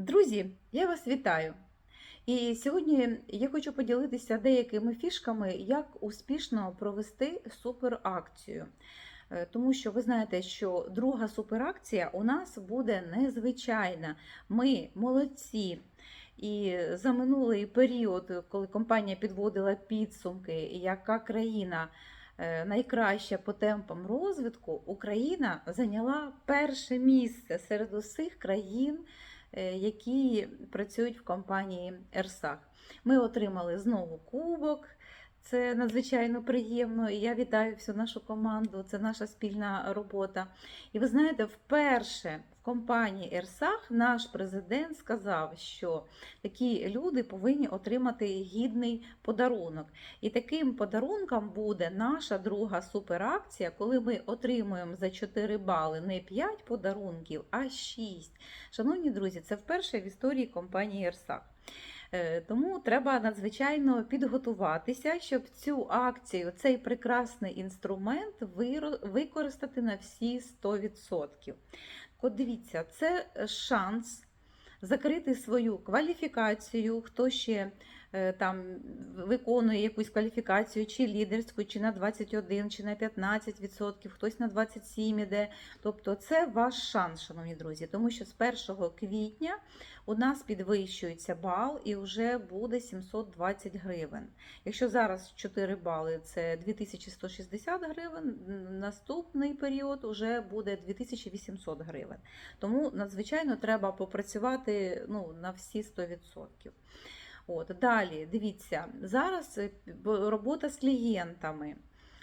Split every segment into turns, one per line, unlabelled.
Друзі, я вас вітаю! І сьогодні я хочу поділитися деякими фішками, як успішно провести суперакцію. Е, Тому що ви знаєте, що друга суперакція у нас буде незвичайна. Ми молодці. І за минулий період, коли компанія підводила підсумки, яка країна е, найкраща по темпам розвитку, Україна зайняла перше місце серед усіх країн які працюють в компанії Ерсах. Ми отримали знову кубок. Це надзвичайно приємно, і я вітаю всю нашу команду. Це наша спільна робота. І ви знаєте, вперше компанії Ерсах наш президент сказав, що такі люди повинні отримати гідний подарунок. І таким подарунком буде наша друга суперакція, коли ми отримуємо за 4 бали не 5 подарунків, а 6. Шановні друзі, це вперше в історії компанії Ерсах. Е, Тому треба надзвичайно підготуватися, щоб цю акцію, цей прекрасний інструмент використати на всі 100%. От дивіться, це шанс закрити свою кваліфікацію, хто ще там виконує якусь кваліфікацію, чи лідерську, чи на 21, чи на 15%, хтось на 27 іде. Тобто це ваш шанс, шановні друзі, тому що з 1 квітня у нас підвищується бал і вже буде 720 гривень. Якщо зараз 4 бали це 2160 гривень, наступний період вже буде 2800 гривень. Тому надзвичайно треба попрацювати ну, на всі 100%. От, далі, дивіться, зараз е, робота з клієнтами.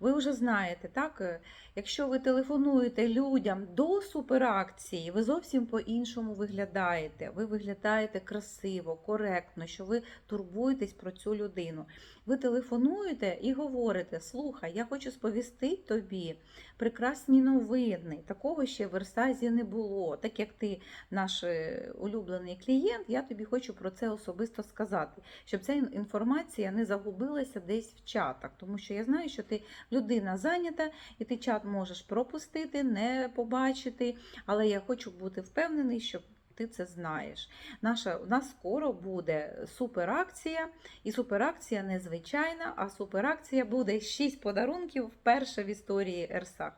Ви вже знаєте, так? е, Якщо ви телефонуєте людям до суперакції, ви зовсім по-іншому виглядаєте. Ви виглядаєте красиво, коректно, що ви турбуєтесь про цю людину. Ви телефонуєте і говорите: слухай, я хочу сповістити тобі прекрасні новини. Такого ще в Версазі не було. Так як ти наш е, улюблений клієнт, я тобі хочу про це особисто сказати, щоб ця інформація не загубилася десь в чатах, тому що я знаю, що ти людина зайнята, і ти чат можеш пропустити, не побачити. Але я хочу бути впевнений, що ти це знаєш. Наша, у нас скоро буде суперакція, і суперакція не звичайна, а суперакція буде 6 подарунків вперше в історії Ерсах.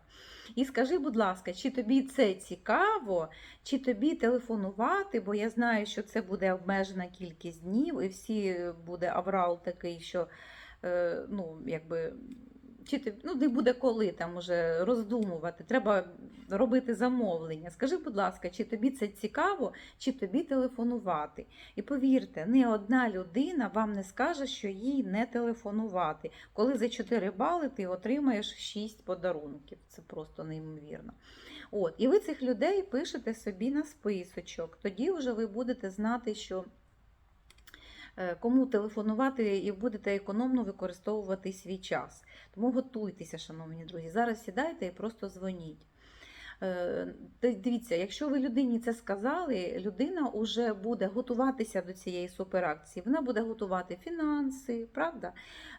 І скажи, будь ласка, чи тобі це цікаво, чи тобі телефонувати, бо я знаю, що це буде обмежена кількість днів, і всі буде аврал такий, що е, ну, якби. Чи ти ну не буде коли там уже роздумувати, треба робити замовлення. Скажи, будь ласка, чи тобі це цікаво, чи тобі телефонувати? І повірте, ні одна людина вам не скаже, що їй не телефонувати. Коли за 4 бали ти отримаєш 6 подарунків. Це просто неймовірно. От, і ви цих людей пишете собі на списочок. Тоді вже ви будете знати, що е, кому телефонувати і будете економно використовувати свій час. Тому готуйтеся, шановні друзі. Зараз сідайте і просто дзвоніть. Е, Дивіться, якщо ви людині це сказали, людина вже буде готуватися до цієї суперакції. Вона буде готувати фінанси, правда?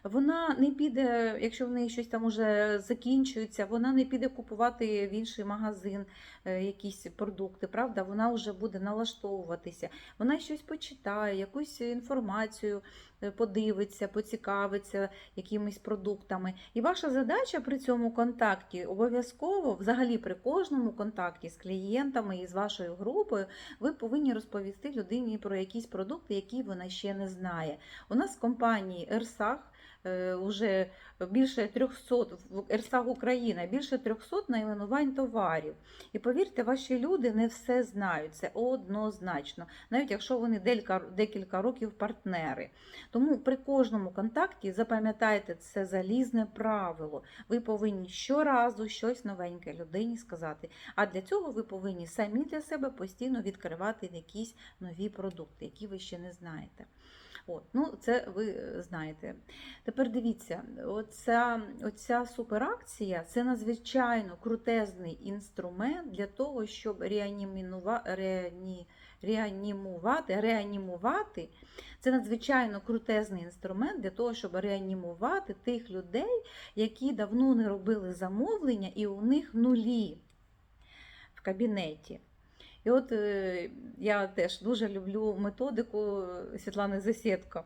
Вона не піде, якщо в неї щось там уже закінчується, вона не піде купувати в інший магазин е, якісь продукти, правда? Вона вже буде налаштовуватися. Вона щось почитає, якусь інформацію подивиться, поцікавиться якимись продуктами. І ваша задача при цьому контакті обов'язково, взагалі при кожному контакті з клієнтами і з вашою групою, ви повинні розповісти людині про якісь продукти, які вона ще не знає. У нас в компанії Ерсах. Вже більше 300 в Ерсах Україна, більше 300 найменувань товарів. І повірте, ваші люди не все знають, це однозначно, навіть якщо вони декілька років партнери. Тому при кожному контакті запам'ятайте це залізне правило. Ви повинні щоразу щось новеньке людині сказати. А для цього ви повинні самі для себе постійно відкривати якісь нові продукти, які ви ще не знаєте. От, ну це ви е, знаєте. Тепер дивіться, оця, оця суперакція це надзвичайно крутезний інструмент для того, щоб реані, реанімувати, реанімувати. Це надзвичайно крутезний інструмент для того, щоб реанімувати тих людей, які давно не робили замовлення, і у них нулі в кабінеті. І от е, я теж дуже люблю методику Світлани Засєдко.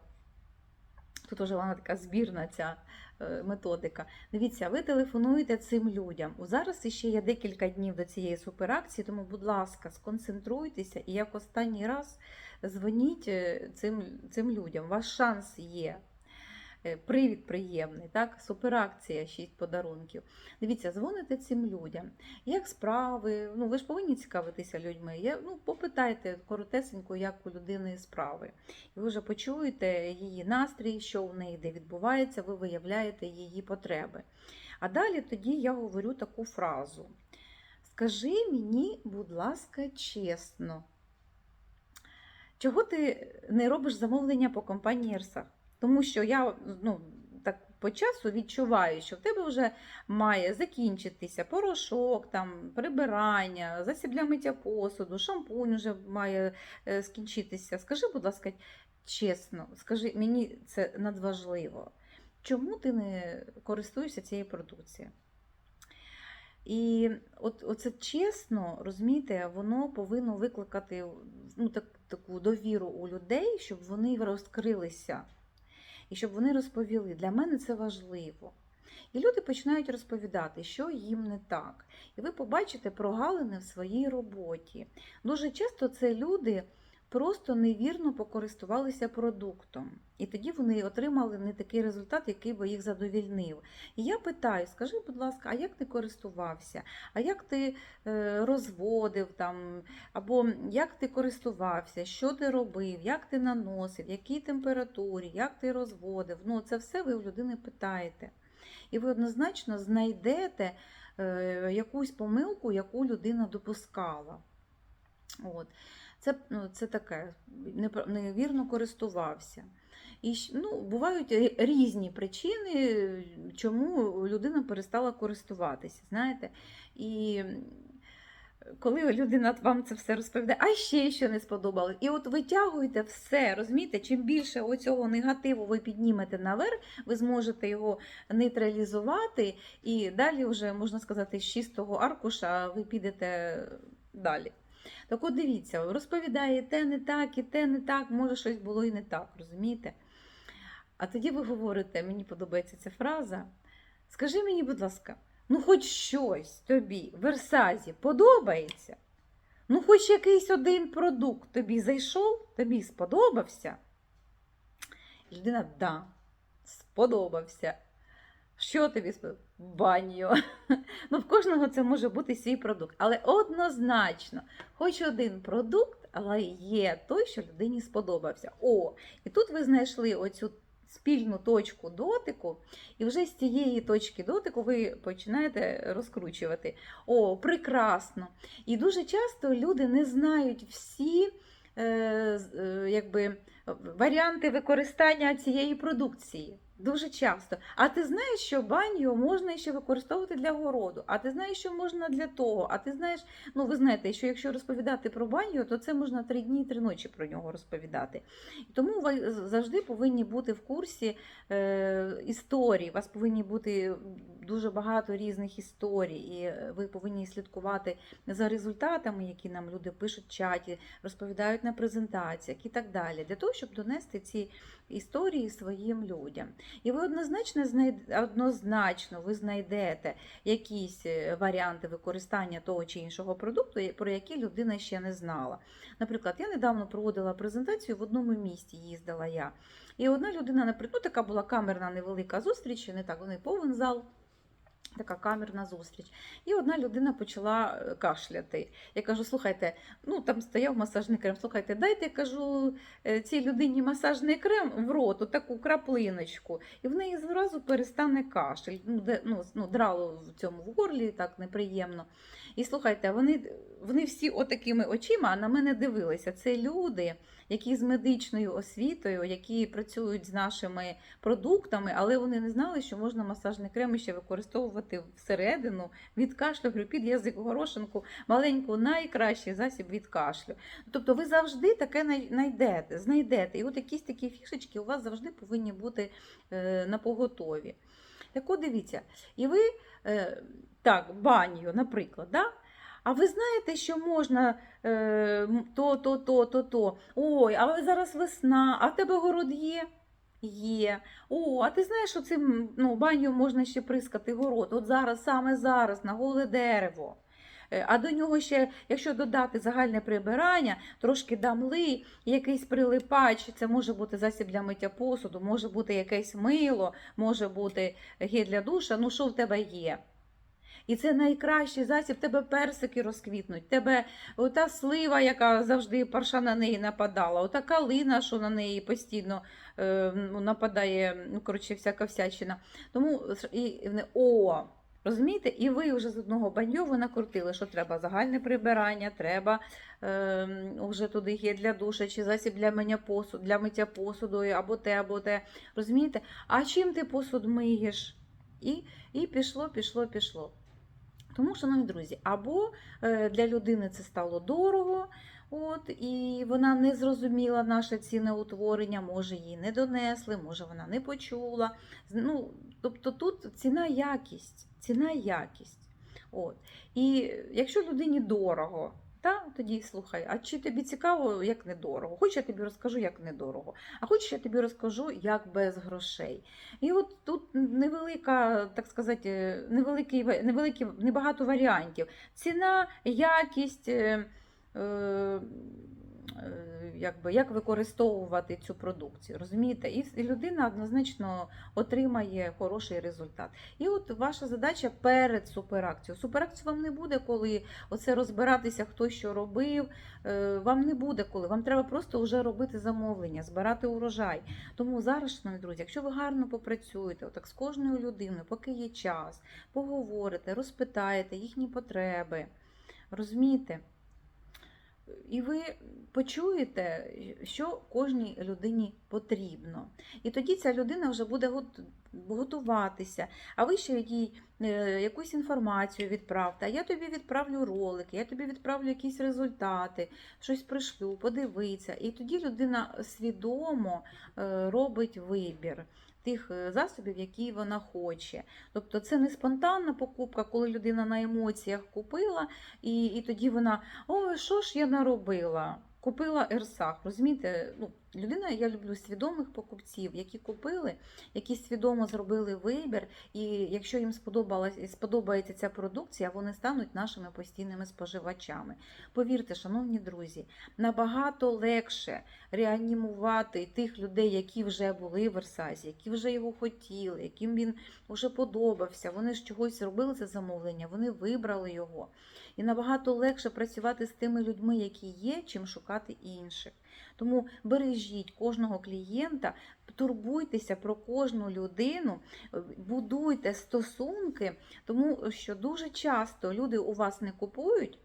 Тут уже вона така збірна ця е, методика. Дивіться, ви телефонуєте цим людям. У Зараз ще є декілька днів до цієї суперакції, тому, будь ласка, сконцентруйтеся і як останній раз дзвоніть е, цим, цим людям. Ваш шанс є. Е, Привід приємний, так? Суперакція, 6 подарунків. Дивіться, дзвоните цим людям. Як справи? Ну, ви ж повинні цікавитися людьми. Я, ну, попитайте коротесенько, як у людини справи. І ви вже почуєте її настрій, що в неї де відбувається, ви виявляєте її потреби. А далі тоді я говорю таку фразу: Скажи мені, будь ласка, чесно, чого ти не робиш замовлення по компанії Ерсах? Тому що я ну, так по часу відчуваю, що в тебе вже має закінчитися порошок, там, прибирання, засіб для миття посуду, шампунь вже має е, скінчитися. Скажи, будь ласка, чесно, скажи, мені це надважливо. Чому ти не користуєшся цією продукцією? І от оце чесно, розумієте, воно повинно викликати ну, так, таку довіру у людей, щоб вони розкрилися і щоб вони розповіли. Для мене це важливо. І люди починають розповідати, що їм не так. І ви побачите прогалини в своїй роботі. Дуже часто це люди просто невірно покористувалися продуктом. І тоді вони отримали не такий результат, який би їх задовільнив. І я питаю: скажи, будь ласка, а як ти користувався? А як ти е, розводив там? Або як ти користувався, що ти робив, як ти наносив, в якій температурі, як ти розводив? Ну, це все ви в людини питаєте. І ви однозначно знайдете е, якусь помилку, яку людина допускала. От. Це, ну, це таке, невірно користувався. І ну, бувають різні причини, чому людина перестала користуватися. Знаєте? І коли людина вам це все розповідає, а ще що не сподобалось. І от витягуєте все, розумієте, чим більше оцього негативу ви піднімете наверх, ви зможете його нейтралізувати, і далі вже, можна сказати, з чистого аркуша ви підете далі. Так от дивіться, розповідає те не так, і те не так, може щось було і не так, розумієте? А тоді ви говорите, мені подобається ця фраза. Скажи мені, будь ласка, ну хоч щось тобі в Версазі подобається? Ну, хоч якийсь один продукт тобі зайшов, тобі сподобався? І Людина, да, сподобався. Що тобі сподобалося? Баню. Ну, в кожного це може бути свій продукт. Але однозначно, хоч один продукт, але є той, що людині сподобався. О, і тут ви знайшли оцю спільну точку дотику, і вже з цієї точки дотику ви починаєте розкручувати. О, прекрасно! І дуже часто люди не знають всі е, е, якби, варіанти використання цієї продукції. Дуже часто. А ти знаєш, що баню можна ще використовувати для городу, а ти знаєш, що можна для того. А ти знаєш, ну ви знаєте, що якщо розповідати про баню, то це можна три дні і три ночі про нього розповідати. Тому ви завжди повинні бути в курсі е, історій. У вас повинні бути дуже багато різних історій, і ви повинні слідкувати за результатами, які нам люди пишуть в чаті, розповідають на презентаціях і так далі, для того, щоб донести ці історії своїм людям. І ви однозначно однозначно ви знайдете якісь е, варіанти використання того чи іншого продукту, про які людина ще не знала. Наприклад, я недавно проводила презентацію в одному місті, їздила я. І одна людина, наприклад, ну, така була камерна невелика зустріч, не так, вони повен зал. Така камерна зустріч. І одна людина почала е, кашляти. Я кажу: слухайте, ну там стояв масажний крем. Слухайте, дайте кажу е, цій людині масажний крем в рот, таку краплиночку, і в неї зразу перестане кашель. Ну, де, ну, ну, драло в цьому в горлі, так неприємно. І слухайте, вони, вони всі отакими очима на мене дивилися. Це люди, які з медичною освітою, які працюють з нашими продуктами, але вони не знали, що можна масажний крем ще використовувати всередину від кашлю, говорю, під язик горошинку, маленьку найкращий засіб від кашлю. Тобто ви завжди таке знайдете, знайдете. І от якісь такі фішечки у вас завжди повинні бути е, на поготові. Так от дивіться, і ви е, так, баню, наприклад, да? А ви знаєте, що можна е, то, то, то, то, то. Ой, а зараз весна, а в тебе город є? Є. О, а ти знаєш, що цим ну, баню можна ще прискати город. От зараз, саме зараз, на голе дерево. Е, А до нього ще, якщо додати загальне прибирання, трошки дамли, якийсь прилипач, це може бути засіб для миття посуду, може бути якесь мило, може бути гель для душа, ну що в тебе є? І це найкращий засіб, тебе персики розквітнуть, тебе ота слива, яка завжди парша на неї нападала, ота калина, що на неї постійно е, ну, нападає, ну, коротше, всяка всячина. Тому і, о, розумієте, і ви вже з одного баньо ви накрутили, що треба загальне прибирання, треба е, вже туди є для душа, чи засіб для миття посуду, для миття посуду, або те, або те. Розумієте? А чим ти посуд миєш? І, і пішло, пішло, пішло. Тому, шановні друзі, або е, для людини це стало дорого, от, і вона не зрозуміла наше ціноутворення, може її не донесли, може вона не почула. Ну, тобто тут ціна якість, ціна якість. От. І якщо людині дорого, та, тоді слухай, а чи тобі цікаво, як недорого? Хоч я тобі розкажу, як недорого, а хоч я тобі розкажу, як без грошей. І от тут невелика, так сказати, невеликий, невеликі, небагато варіантів. Ціна, якість, е, е, якби, як використовувати цю продукцію. Розумієте? І, і людина однозначно отримає хороший результат. І от ваша задача перед суперакцією. Суперакцію вам не буде, коли оце розбиратися, хто що робив. е, Вам не буде коли. Вам треба просто вже робити замовлення, збирати урожай. Тому зараз, шановні друзі, якщо ви гарно попрацюєте, отак з кожною людиною, поки є час, поговорите, розпитаєте їхні потреби, розумієте? І ви почуєте, що кожній людині потрібно. І тоді ця людина вже буде готуватися, а ви ще їй е, якусь інформацію відправте, а я тобі відправлю ролики, я тобі відправлю якісь результати, щось пришлю, подивиться. І тоді людина свідомо е, робить вибір тих е, засобів, які вона хоче. Тобто це не спонтанна покупка, коли людина на емоціях купила, і, і тоді вона о, що ж я наробила? Купила Ерсах. Розумієте, ну, людина, я люблю свідомих покупців, які купили, які свідомо зробили вибір, і якщо їм сподобається ця продукція, вони стануть нашими постійними споживачами. Повірте, шановні друзі, набагато легше реанімувати тих людей, які вже були в Ерсазі, які вже його хотіли, яким він вже подобався. Вони ж чогось робили це замовлення, вони вибрали його. І набагато легше працювати з тими людьми, які є, чим шукати інших. Тому бережіть кожного клієнта, турбуйтеся про кожну людину, е, будуйте стосунки, тому що дуже часто люди у вас не купують,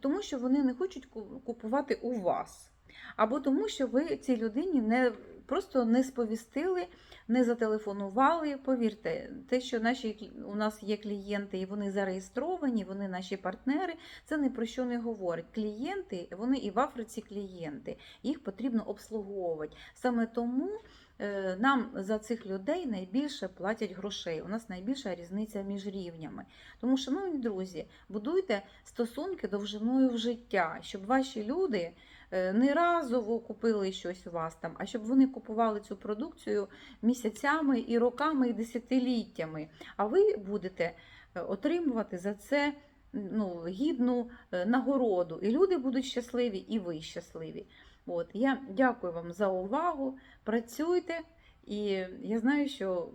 тому що вони не хочуть ку- купувати у вас. Або тому, що ви цій людині не просто не сповістили, не зателефонували. Повірте, те, що наші у нас є клієнти і вони зареєстровані, вони наші партнери, це ні про що не говорить. Клієнти, вони і в Африці клієнти, їх потрібно обслуговувати. Саме тому е, нам за цих людей найбільше платять грошей. У нас найбільша різниця між рівнями. Тому, шановні друзі, будуйте стосунки довжиною в життя, щоб ваші люди не разово купили щось у вас там, а щоб вони купували цю продукцію місяцями і роками, і десятиліттями. А ви будете е, отримувати за це ну, гідну е, нагороду. І люди будуть щасливі, і ви щасливі. От, я дякую вам за увагу. Працюйте, і я знаю, що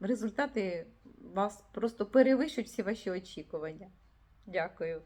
результати вас просто перевищують всі ваші очікування. Дякую.